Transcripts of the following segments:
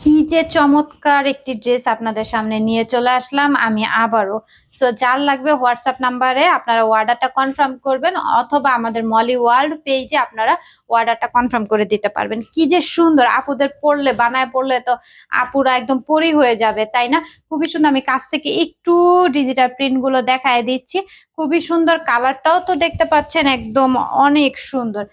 কি যে চমৎকার একটি ড্রেস আপনাদের সামনে নিয়ে চলে আসলাম, আমি আবারও। সো যার লাগবে হোয়াটসঅ্যাপ নাম্বারে আপনারা অর্ডারটা কনফার্ম করবেন, অথবা আমাদের মলি ওয়ার্ল্ড পেজে আপনারা অর্ডারটা কনফার্ম করে দিতে পারবেন। কি যে সুন্দর, আপুদের পড়লে বানায় পড়লে তো আপুরা একদম পরি হয়ে যাবে, তাই না? খুবই সুন্দর, আমি কাছ থেকে একটু ডিজিটাল প্রিন্টগুলো দেখায় দিচ্ছি। খুবই সুন্দর কালারটাও তো দেখতে পাচ্ছেন, একদম অনেক সুন্দর।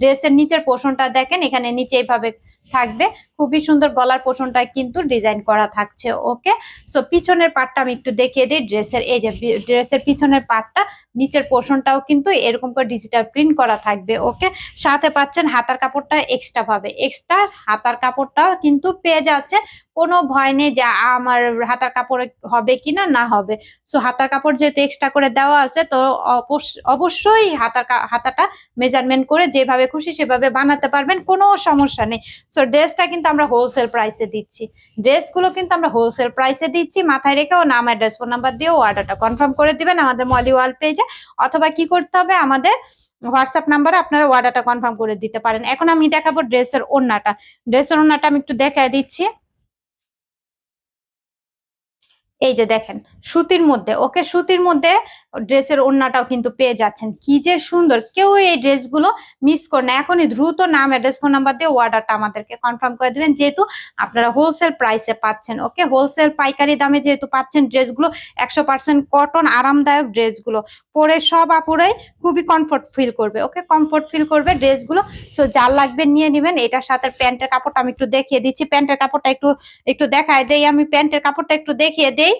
ড্রেসের নিচের পোষণটা দেখেন, এখানে নিচে এইভাবে থাকবে। খুবই সুন্দর গলার পোষণটা কিন্তু ডিজাইন করা থাকছে, ওকে? সো পিছনের পার্টটা আমি একটু দেখিয়ে দিই, ড্রেসের, এই যে ড্রেসের পিছনের পার্টটা নিচের পোষণটাও কিন্তু এরকম করে ডিজিটাল প্রিন্ট করা থাকবে, ওকে? সাথে পাচ্ছেন হাতার কাপড়টা এক্সট্রা পাবে এক্সট্রা হাতার কাপড়টাও কিন্তু পেয়ে যাচ্ছে। কোনো ভয় নেই যে আমার হাতার কাপড় হবে কিনা না হবে। সো হাতার কাপড় যেহেতু এক্সট্রা করে দেওয়া আছে, তো অবশ্য- অবশ্যই হাতার হাতাটা মেজারমেন্ট করে যেভাবে খুশি সেভাবে বানাতে পারবেন, কোনো সমস্যা নেই। সো ড্রেসটা কিন্তু আমরা হোলসেল প্রাইসে দিচ্ছি। ড্রেসগুলো কিন্তু আমরা হোলসেল প্রাইসে দিচ্ছি, মাথায় রেখে ও নাম অ্যাড্রেস ফোন নাম্বার দিয়ে অর্ডারটা কনফার্ম করে দিবেন আমাদের মলি ওয়াল পেজে অথবা কি করতে হবে, আমাদের হোয়াটসঅ্যাপ নাম্বারে আপনারা অর্ডারটা কনফার্ম করে দিতে পারেন। এখন আমি দেখাবো ড্রেসের ওড়নাটা। ড্রেসের ওড়নাটা আমি একটু দেখায় দিচ্ছি। এই যে দেখেন, সুতির মধ্যে, ওকে সুতির মধ্যে ড্রেসের ওড়নাটাও কিন্তু পেয়ে যাচ্ছেন। কি যে সুন্দর, কেউ এই ড্রেসগুলো মিস করে না। এখনই দ্রুত নাম অ্যাড্রেস ফোন নাম্বার দিয়ে অর্ডারটা আমাদেরকে কনফার্ম করে দিবেন। যেহেতু আপনারা হোলসেল প্রাইসে পাচ্ছেন, ওকে? হোলসেল পাইকারি দামে যেহেতু পাচ্ছেন ড্রেসগুলো, একশো পার্সেন্ট কটন আরামদায়ক ড্রেসগুলো। পরে সব আপুরাই খুবই কমফোর্ট ফিল করবে, ওকে? কমফোর্ট ফিল করবে ড্রেসগুলো। সো যার লাগবে নিয়ে নেবেন। এটার সাথে প্যান্টের কাপড়টা আমি একটু দেখিয়ে দিচ্ছি। প্যান্টের কাপড়টা একটু একটু দেখায় দেই আমি। প্যান্টের কাপড়টা একটু দেখিয়ে দেই।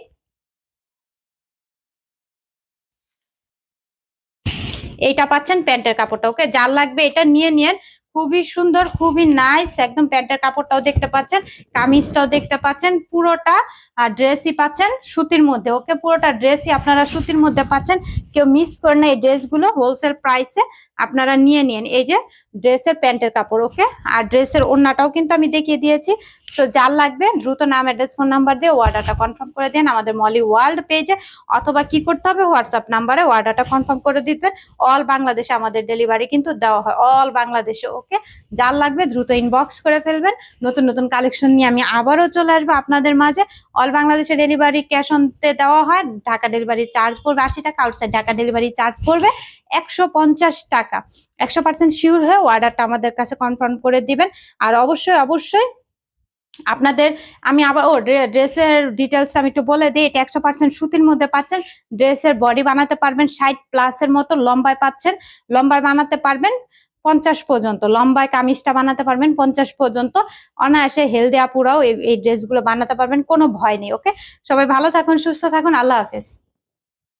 এইটা পাচ্ছেন প্যান্টের কাপড়টা ওকে? যার লাগবে এটা নিয়ে নিয়েন খুবই সুন্দর, খুবই নাইস একদম প্যান্টের কাপড়টাও দেখতে পাচ্ছেন, কামিজটাও দেখতে পাচ্ছেন, পুরোটা আর ড্রেসই পাচ্ছেন সুতির মধ্যে, ওকে? পুরোটা ড্রেসই আপনারা সুতির মধ্যে পাচ্ছেন, কেউ মিস করে না এই ড্রেসগুলো হোলসেল প্রাইসে আপনারা নিয়ে নিন, এই যে ড্রেসের প্যান্টের কাপড়, ওকে? আর ড্রেসের ওড়নাটাও কিন্তু আমি দেখিয়ে দিয়েছি সো যার লাগবে দ্রুত নাম অ্যাড্রেস ফোন নাম্বার দিয়ে অর্ডারটা কনফার্ম করে দেন, আমাদের মলি ওয়ার্ল্ড পেজে অথবা কি করতে হবে হোয়াটসঅ্যাপ নাম্বারে অর্ডারটা কনফার্ম করে দিবেন অল বাংলাদেশে আমাদের ডেলিভারি কিন্তু দেওয়া হয় অল বাংলাদেশে ওকে। যার লাগবে দ্রুত ইনবক্স করে ফেলবেন। নতুন নতুন কালেকশন নিয়ে আমি আবারও চলে আসব আপনাদের মাঝে। অল বাংলাদেশে ডেলিভারি ক্যাশ অনতে দেওয়া হয়। ঢাকা ডেলিভারি চার্জ পড়বে আশি টাকা আউটসাইড ঢাকা ডেলিভারি চার্জ পড়বে একশো পঞ্চাশ টাকা। একশো পার্সেন্ট শিওর হয়ে অর্ডারটা আমাদের কাছে কনফার্ম করে দিবেন। আর অবশ্যই অবশ্যই আপনাদের, আমি আবার, ও ড্রেসের ডিটেলস আমি একটু বলে দিই। এটা একশো পার্সেন্ট সুতির মধ্যে পাচ্ছেন। ড্রেসের বডি বানাতে পারবেন ষাট প্লাসের মতো, লম্বায় পাচ্ছেন। লম্বায় বানাতে পারবেন। পঞ্চাশ পর্যন্ত, লম্বায় কামিজটা বানাতে পারবেন, পঞ্চাশ পর্যন্ত। অনায়াসে হেলদি আপুরাও এই ড্রেসগুলো বানাতে পারবেন, কোনো ভয় নেই ওকে সবাই ভালো থাকুন, সুস্থ থাকুন, আল্লাহ হাফেজ।